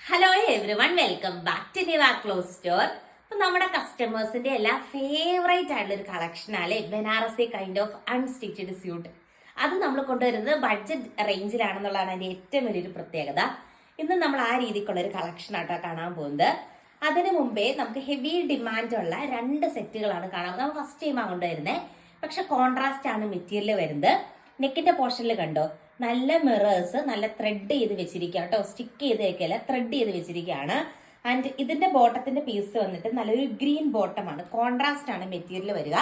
Hello everyone welcome back to Niva clothes store അപ്പൊ നമ്മുടെ കസ്റ്റമേഴ്സിന്റെ എല്ലാ ഫേവറേറ്റ് ആയിട്ടുള്ള ഒരു കളക്ഷൻ അല്ലെ? Banarasi kind of unstitched suit അത് നമ്മൾ കൊണ്ടുവരുന്നത് ബഡ്ജറ്റ് റേഞ്ചിലാണെന്നുള്ളതാണ് അതിന്റെ ഏറ്റവും വലിയൊരു പ്രത്യേകത. ഇന്ന് നമ്മൾ ആ രീതിക്കുള്ള ഒരു കളക്ഷൻ ആട്ടോ കാണാൻ പോകുന്നത്. അതിനു മുമ്പേ നമുക്ക് ഹെവി ഡിമാൻഡ് ഉള്ള രണ്ട് സെറ്റുകളാണ് കാണാൻ നമ്മൾ ഫസ്റ്റ് ടൈം ടൈമാണ് കൊണ്ടുവരുന്നത് പക്ഷെ കോൺട്രാസ്റ്റ് ആണ് മെറ്റീരിയൽ വരുന്നത്. നെക്കിന്റെ പോർഷനിൽ കണ്ടോ? നല്ല മിറേഴ്സ് നല്ല ത്രെഡ് ചെയ്ത് വെച്ചിരിക്കുക കേട്ടോ. സ്റ്റിക്ക് ചെയ്ത് വെക്കല്ല ത്രെഡ് ചെയ്ത് വെച്ചിരിക്കുകയാണ്. ആൻഡ് ഇതിന്റെ ബോട്ടത്തിന്റെ പീസ് വന്നിട്ട് നല്ലൊരു ഗ്രീൻ ബോട്ടമാണ് കോൺട്രാസ്റ്റ് ആണ് മെറ്റീരിയൽ വരിക.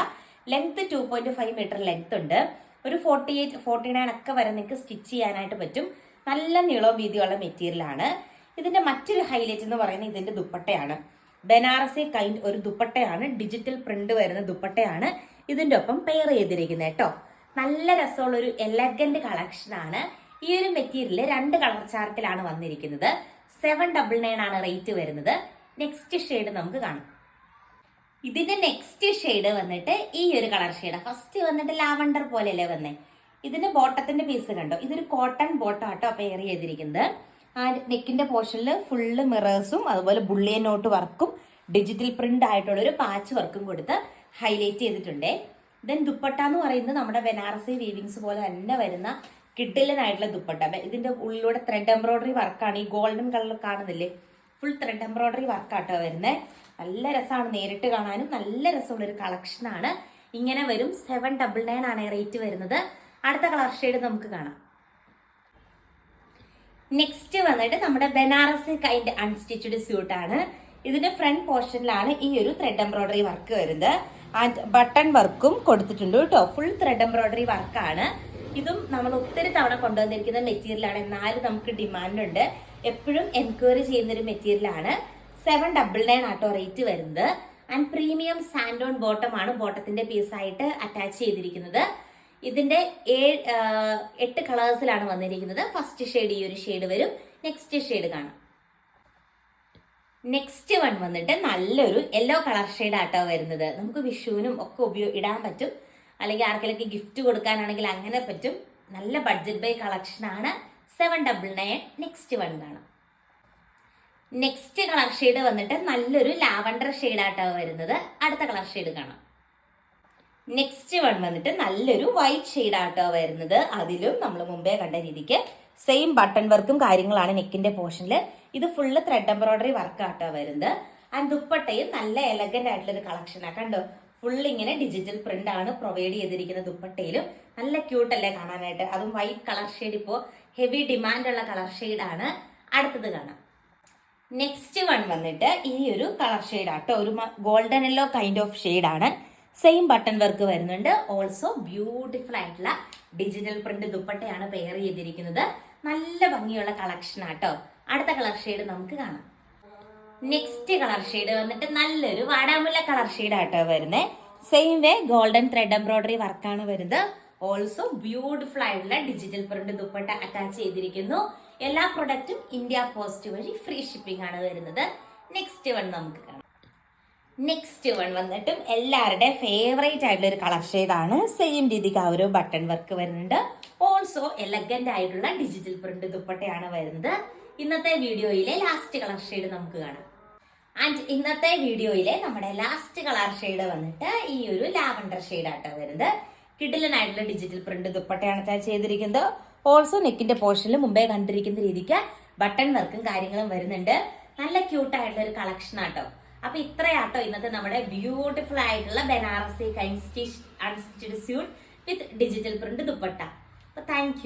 Length two point five metre length ഉണ്ട്. ഒരു ഫോർട്ടി എയ്റ്റ് ഫോർട്ടി നയൻ ഒക്കെ വരെ നിങ്ങൾക്ക് സ്റ്റിച്ച് ചെയ്യാനായിട്ട് പറ്റും. നല്ല നീളവും വീതിയുള്ള മെറ്റീരിയൽ ആണ്. ഇതിന്റെ മറ്റൊരു ഹൈലൈറ്റ് എന്ന് പറയുന്നത് ഇതിന്റെ ദുപ്പട്ടയാണ്. ബനാറസി കൈൻഡ് ഒരു ദുപ്പട്ടയാണ്. ഡിജിറ്റൽ പ്രിന്റ് വരുന്ന ദുപ്പട്ടയാണ് ഇതിന്റെ ഒപ്പം പെയർ ചെയ്തിരിക്കുന്നത് കേട്ടോ. നല്ല രസമുള്ള ഒരു എലഗന്റ് കളക്ഷൻ ആണ്. ഈ ഒരു മെറ്റീരിയൽ രണ്ട് കളർ ചാർട്ടിലാണ് വന്നിരിക്കുന്നത്. സെവൻ ഡബിൾ നയൻ ആണ് റേറ്റ് വരുന്നത്. നെക്സ്റ്റ് ഷെയ്ഡ് നമുക്ക് കാണാം. ഇതിന്റെ നെക്സ്റ്റ് ഷെയ്ഡ് വന്നിട്ട് ഈ ഒരു കളർ ഷെയ്ഡ് ഫസ്റ്റ് വന്നിട്ട് ലാവണ്ടർ പോലെയല്ലേ വന്നേ? ഇതിന്റെ ബോട്ടത്തിന്റെ പീസ് കണ്ടോ? ഇതൊരു കോട്ടൺ ബോട്ടം ആട്ടോ പെയർ ചെയ്തിരിക്കുന്നത്. ആ നെക്കിന്റെ പോർഷനിൽ ഫുള്ള് മിറേഴ്സും അതുപോലെ ബുള്ളിയൻ നോട്ട് വർക്കും ഡിജിറ്റൽ പ്രിന്റ് ആയിട്ടുള്ള ഒരു പാച്ച് വർക്കും കൊടുത്ത് ഹൈലൈറ്റ് ചെയ്തിട്ടുണ്ട്. ദെൻ ദുപ്പട്ട എന്ന് പറയുന്നത് നമ്മുടെ ബനാറസി വീവിങ്സ് പോലെ തന്നെ വരുന്ന കിഡിലനായിട്ടുള്ള ദുപ്പട്ട. ഇതിന്റെ ഉള്ളിലൂടെ ത്രെഡ് എംബ്രോയിഡറി വർക്കാണ് ഈ ഗോൾഡൻ കളർ കാണുന്നില്ലേ? ഫുൾ ത്രെഡ് എംബ്രോയിഡറി വർക്കാട്ടോ വരുന്നത് നല്ല രസമാണ് നേരിട്ട് കാണാനും. നല്ല രസമുള്ള ഒരു കളക്ഷനാണ് ഇങ്ങനെ വരും. സെവൻ ഡബിൾ നയൻ ആണ് റേറ്റ് വരുന്നത്. അടുത്ത കളർ ഷെയ്ഡ് നമുക്ക് കാണാം. നെക്സ്റ്റ് വന്നിട്ട് നമ്മുടെ ബനാറസി കൈൻഡ് അൺസ്റ്റിച്ചഡ് സ്യൂട്ടാണ് ഇതിന്റെ ഫ്രണ്ട് പോർഷനിലാണ് ഈ ഒരു ത്രെഡ് എംബ്രോയിഡറി വർക്ക് വരുന്നത്. ബട്ടൺ വർക്കും കൊടുത്തിട്ടുണ്ട് കേട്ടോ. ഫുൾ ത്രെഡ് എംബ്രോയിഡറി വർക്കാണ് ഇതും നമ്മൾ ഒത്തിരി തവണ കൊണ്ടുവന്നിരിക്കുന്ന മെറ്റീരിയൽ ആണ് എന്നാലും നമുക്ക് ഡിമാൻഡ് ഉണ്ട് എപ്പോഴും എൻക്വയറി ചെയ്യുന്ന ഒരു മെറ്റീരിയൽ ആണ് സെവൻ ഡബിൾ നയൻ ആട്ടോ റേറ്റ് വരുന്നത്. ആൻഡ് പ്രീമിയം സാൻഡോൺ ബോട്ടം ആണ് ബോട്ടത്തിന്റെ പീസ് ആയിട്ട് അറ്റാച്ച് ചെയ്തിരിക്കുന്നത്. ഇതിന്റെ ഏഴ് എട്ട് കളേഴ്സിലാണ് വന്നിരിക്കുന്നത്. ഫസ്റ്റ് ഷെയ്ഡ് ഈ ഒരു ഷെയ്ഡ് വരും. നെക്സ്റ്റ് ഷെയ്ഡ് കാണാം. നെക്സ്റ്റ് വൺ വന്നിട്ട് നല്ലൊരു യെല്ലോ കളർ ഷെയ്ഡ് ആട്ടോ വരുന്നത്. നമുക്ക് വിഷുവിനും ഒക്കെ ഉപയോഗ ഇടാൻ പറ്റും. അല്ലെങ്കിൽ ആർക്കെങ്കിലും ഗിഫ്റ്റ് കൊടുക്കാനാണെങ്കിൽ അങ്ങനെ പറ്റും. നല്ല ബഡ്ജറ്റ് ബൈ കളക്ഷൻ ആണ്. Seven double nine next one കാണാം. നെക്സ്റ്റ് കളർ ഷെയ്ഡ് വന്നിട്ട് നല്ലൊരു ലാവണ്ടർ ഷെയ്ഡ് ആട്ടോ വരുന്നത്. അടുത്ത കളർ ഷെയ്ഡ് കാണാം. നെക്സ്റ്റ് വൺ വന്നിട്ട് നല്ലൊരു വൈറ്റ് ഷെയ്ഡ് ആട്ടോ വരുന്നത്. അതിലും നമ്മൾ മുമ്പേ കണ്ട രീതിക്ക് സെയിം ബട്ടൺ വർക്കും കാര്യങ്ങളാണ് നെക്കിന്റെ പോർഷനിൽ ഇത് ഫുള്ള് ത്രെഡ് എംബ്രോയിഡറി വർക്കാട്ടോ വരുന്നത്. ആൻഡ് ദുപ്പട്ടയും നല്ല എലഗന്റ് ആയിട്ടുള്ള ഒരു കളക്ഷനാണ് കണ്ടോ? ഫുൾ ഇങ്ങനെ ഡിജിറ്റൽ പ്രിന്റ് ആണ് പ്രൊവൈഡ് ചെയ്തിരിക്കുന്ന ദുപ്പട്ടയിലും. നല്ല ക്യൂട്ട് അല്ലേ കാണാനായിട്ട്? അതും വൈറ്റ് കളർ ഷെയ്ഡ് ഇപ്പോൾ ഹെവി ഡിമാൻഡ് ഉള്ള കളർ ഷെയ്ഡാണ് അടുത്തത് കാണാം. നെക്സ്റ്റ് വൺ വന്നിട്ട് ഈ ഒരു കളർ ഷെയ്ഡ് ആട്ടോ. ഒരു ഗോൾഡൻ യെല്ലോ കൈൻഡ് ഓഫ് ഷെയ്ഡാണ് സെയിം ബട്ടൺ വർക്ക് വരുന്നുണ്ട്. ഓൾസോ ബ്യൂട്ടിഫുൾ ആയിട്ടുള്ള ഡിജിറ്റൽ പ്രിന്റ് ദുപ്പട്ടയാണ് പെയർ ചെയ്തിരിക്കുന്നത്. നല്ല ഭംഗിയുള്ള കളക്ഷൻ ആട്ടോ. അടുത്ത കളർ ഷെയ്ഡ് നമുക്ക് കാണാം. നെക്സ്റ്റ് കളർ ഷെയ്ഡ് വന്നിട്ട് നല്ലൊരു വാടാമുല്ല കളർ ഷെയ്ഡ് ആട്ടോ വരുന്നത് same way golden thread embroidery വർക്കാണ് വരുന്നത്. ഓൾസോ ബ്യൂട്ടിഫുൾ ആയിട്ടുള്ള ഡിജിറ്റൽ പ്രിന്റ് ദുപ്പട്ട അറ്റാച്ച് ചെയ്തിരിക്കുന്നു. എല്ലാ പ്രൊഡക്റ്റും ഇന്ത്യ പോസ്റ്റ് വഴി ഫ്രീ ഷിപ്പിംഗ് ആണ് വരുന്നത്. നെക്സ്റ്റ് വൺ നമുക്ക് കാണാം. നെക്സ്റ്റ് വൺ വന്നിട്ടും എല്ലാവരുടെയും ഫേവറേറ്റ് ആയിട്ടുള്ള ഒരു കളർ ഷെയ്ഡാണ് സെയിം രീതിക്ക് ആ ഒരു ബട്ടൺ വർക്ക് വരുന്നുണ്ട്. ഓൾസോ എലഗന്റ് ആയിട്ടുള്ള ഡിജിറ്റൽ പ്രിന്റ് ദുപ്പട്ടയാണ് വരുന്നത്. ഇന്നത്തെ വീഡിയോയിലെ ലാസ്റ്റ് കളർ ഷെയ്ഡ് നമുക്ക് കാണാം. ആൻഡ് ഇന്നത്തെ വീഡിയോയിലെ നമ്മുടെ ലാസ്റ്റ് കളർ ഷെയ്ഡ് വന്നിട്ട് ഈ ഒരു ലാവണ്ടർ ഷെയ്ഡ് ആട്ടോ വരുന്നത്. കിഡിലനായിട്ടുള്ള ഡിജിറ്റൽ പ്രിന്റ് ദുപ്പട്ടയാണ് ചെയ്തിരിക്കുന്നത്. ഓൾസോ നെക്കിന്റെ പോർഷനിൽ മുമ്പേ കണ്ടിരിക്കുന്ന രീതിക്ക് ബട്ടൺ വർക്കും കാര്യങ്ങളും വരുന്നുണ്ട്. നല്ല ക്യൂട്ട് ആയിട്ടുള്ള ഒരു കളക്ഷൻ ആട്ടോ. അപ്പൊ ഇത്രയാട്ടോ ഇന്നത്തെ നമ്മുടെ ബ്യൂട്ടിഫുൾ ആയിട്ടുള്ള Banarasi കൈൻസ്റ്റിച്ച് stitch unstitched suit with digital print dupatta. അപ്പൊ താങ്ക്